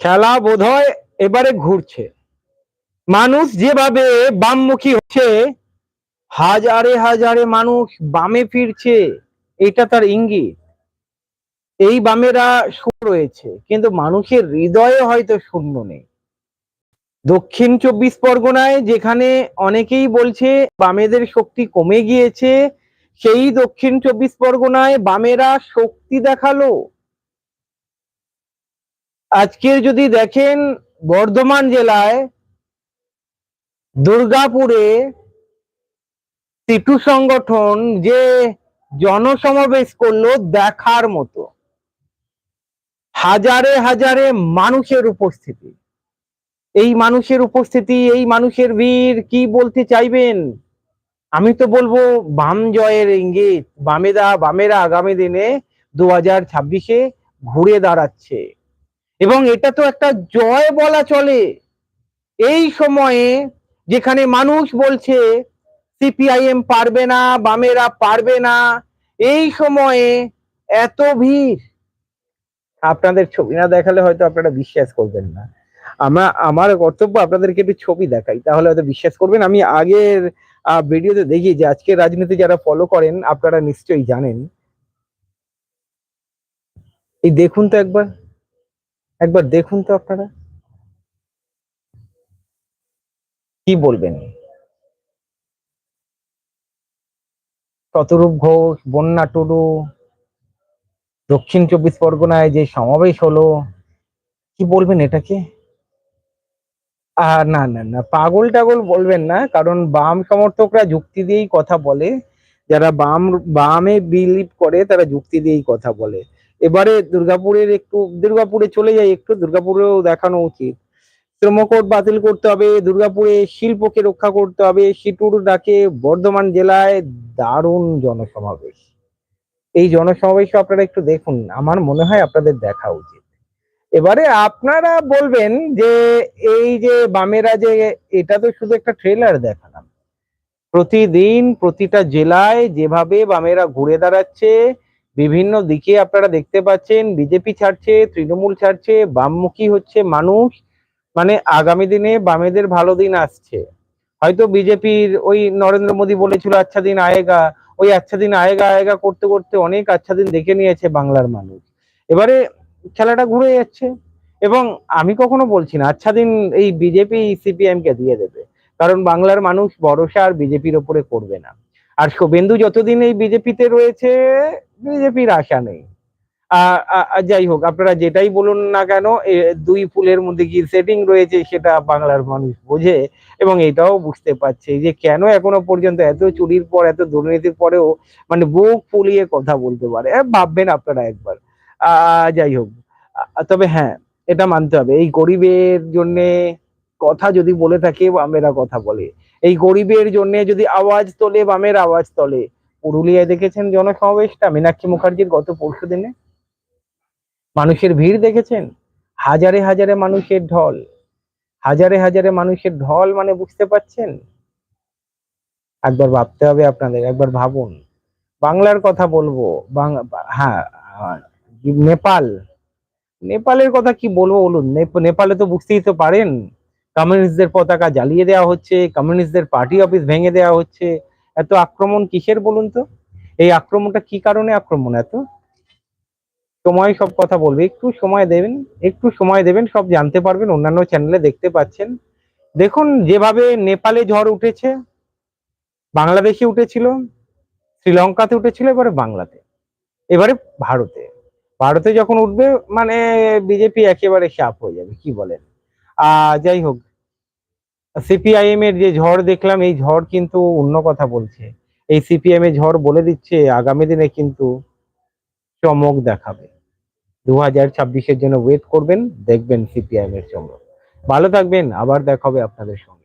খেলা বোধহয় এবারে ঘুরছে। মানুষ যেভাবে বামমুখী হচ্ছে, হাজারে হাজারে মানুষ বামে ফিরছে, এটা তার ইঙ্গিত। এই বামেরা রয়েছে, কিন্তু মানুষের হৃদয়ে হয়তো শূন্য নেই। দক্ষিণ চব্বিশ পরগনায় যেখানে অনেকেই বলছে বামেদের শক্তি কমে গিয়েছে, সেই দক্ষিণ চব্বিশ পরগনায় বামেরা শক্তি দেখাল। আজকের যদি দেখেন বর্ধমান জেলায় দুর্গাপুরে সিটু সংগঠন যে জনসমাবেশ করল দেখার মতো, হাজারে হাজারে মানুষের উপস্থিতি। এই মানুষের উপস্থিতি, এই মানুষের ভিড়, কি বলতে চাইবেন? আমি তো বলব, বাম জয়ের ইঙ্গিত বামেদা বামেরা আগামী দিনে দু হাজার ছাব্বিশে ঘুরে দাঁড়াচ্ছে। এবং এটা তো একটা জয় বলা চলে। এই সময়ে যেখানে মানুষ বলছে, সিপিআইএম পারবে না, বামেরা পারবে না, এই সময়ে এত ভিড়। আপনাদের ছবি না দেখালে হয়তো আপনারা বিশ্বাস করবেন না। আমরা আমার কর্তব্য আপনাদেরকে একটু ছবি দেখাই, তাহলে হয়তো বিশ্বাস করবেন। আমি আগের ভিডিওতে দেখি যে আজকে রাজনীতি যারা ফলো করেন, আপনারা নিশ্চয়ই জানেন। এই দেখুন তো একবার। একবার দেখুন তো আপনারা। কি বলবেন? শতরূপ ঘোষ, বন্যা টুডু, দক্ষিণ চব্বিশ পরগনায় যে সমাবেশ হলো, কি বলবেন এটাকে? আর না না না, পাগল টাগল বলবেন না, কারণ বাম সমর্থকরা যুক্তি দিয়েই কথা বলে। যারা বাম, বামে বিলিভ করে, তারা যুক্তি দিয়েই কথা বলে। এবারে দুর্গাপুরের একটু, দুর্গাপুরে চলে যাই একটু, দুর্গাপুরেও দেখানো উচিত। শ্রমকোট বাতিল করতে হবে, দুর্গাপুরে শিল্পকে রক্ষা করতে হবে, সিটুর ডাকে বর্ধমান জেলায় দারুণ জনসমাবেশ। এই জনসমাবেশ আপনারা একটু দেখুন, আমার মনে হয় আপনাদের দেখা উচিত। এবারে আপনারা বলবেন যে, এই যে বামেরা যে, এটা তো শুধু একটা ট্রেলার দেখালাম। প্রতিদিন প্রতিটা জেলায় যেভাবে বামেরা ঘুরে দাঁড়াচ্ছে বিভিন্ন দিকে আপনারা দেখতে পাচ্ছেন, বিজেপি ছাড়ছে, তৃণমূল ছাড়ছে, বামমুখী হচ্ছে মানুষ। মানে আগামী দিনে বামেদের ভালো দিন আসছে। হয়তো বিজেপির ওই নরেন্দ্র মোদী বলেছিল আচ্ছা দিন আয়েগা। ওই আচ্ছা দিন আয়েগা আয়েগা করতে করতে অনেক আচ্ছা দিন দেখে নিয়েছে বাংলার মানুষ। এবারে খেলাটা ঘুরে যাচ্ছে। এবং আমি কখনো বলছি না আচ্ছা দিন এই বিজেপি সিপিএম কে দিয়ে দেবে। কারণ বাংলার মানুষ ভরসা আর বিজেপির ওপরে করবে না। আর শোভেন্দু যতদিন এই বিজেপিতে রয়েছে, বিজেপির আশা নেই। যাই হোক, আপনারা যেটাই বলুন না কেন দুই ফুলের মধ্যে কি সেটিং রয়েছে সেটা বাংলার মানুষ বোঝে এবং এটাও বুঝতে পারছে যে কেন এখনও পর্যন্ত এত চুরির পর, এত দুর্নীতির পরেও মানে বুক ফুলিয়ে কথা বলতে পারে। ভাববেন আপনারা একবার। যাই হোক তবে হ্যাঁ এটা মানতে হবে। এই গরিবের জন্যে কথা যদি বলে থাকে বামেরা কথা বলে এই গরিবের জন্য যদি আওয়াজ তোলে, বামের আওয়াজ তোলে। পুরুলিয়ায় দেখেছেন জনসমাবেশটা? মীনাক্ষী মুখার্জির গত পরশু দিনে। মানুষের ভিড় দেখেছেন? হাজারে হাজারে মানুষের ঢল। হাজারে হাজারে মানুষের ঢল মানে বুঝতে পাচ্ছেন একবার ভাবতে হবে আপনাদের, একবার ভাবুন। বাংলার কথা বলব হ্যাঁ নেপাল। নেপালের কথা কি বলব বলুন? নেপ- নেপালে তো বুঝতেই তো পারেন। কমিউনিস্টদের পতাকা জ্বালিয়ে দেওয়া হচ্ছে, কমিউনিস্টদের পার্টি অফিস ভেঙে দেওয়া হচ্ছে। এত আক্রমণ কিসের বলুন তো? এই আক্রমণটা কি কারণে আক্রমণ এত? সময় সব কথা বলবে, একটু সময় দেবেন, একটু সময় দেবেন, সব জানতে পারবেন, অন্যান্য চ্যানেলে দেখতে পাচ্ছেন। দেখুন, যেভাবে নেপালে ঝড় উঠেছে, বাংলাদেশে উঠেছিল, শ্রীলঙ্কাতে উঠেছিল, এবারে বাংলাতে, এবারে ভারতে। ভারতে যখন উঠবে মানে বিজেপি একেবারে চাপ হয়ে যাবে, কি বলেন? আহ, যাই হোক সিপিআইএম এর যে ঝড় দেখলাম, এই ঝড় কিন্তু অন্য কথা বলছে। এই সিপিএম এর ঝড় বলে দিচ্ছে, আগামী দিনে কিন্তু চমক দেখাবে। দু হাজার জন্য ওয়েট করবেন, দেখবেন সিপিআইএম এর চমক। ভালো থাকবেন, আবার দেখাবে আপনাদের সঙ্গে।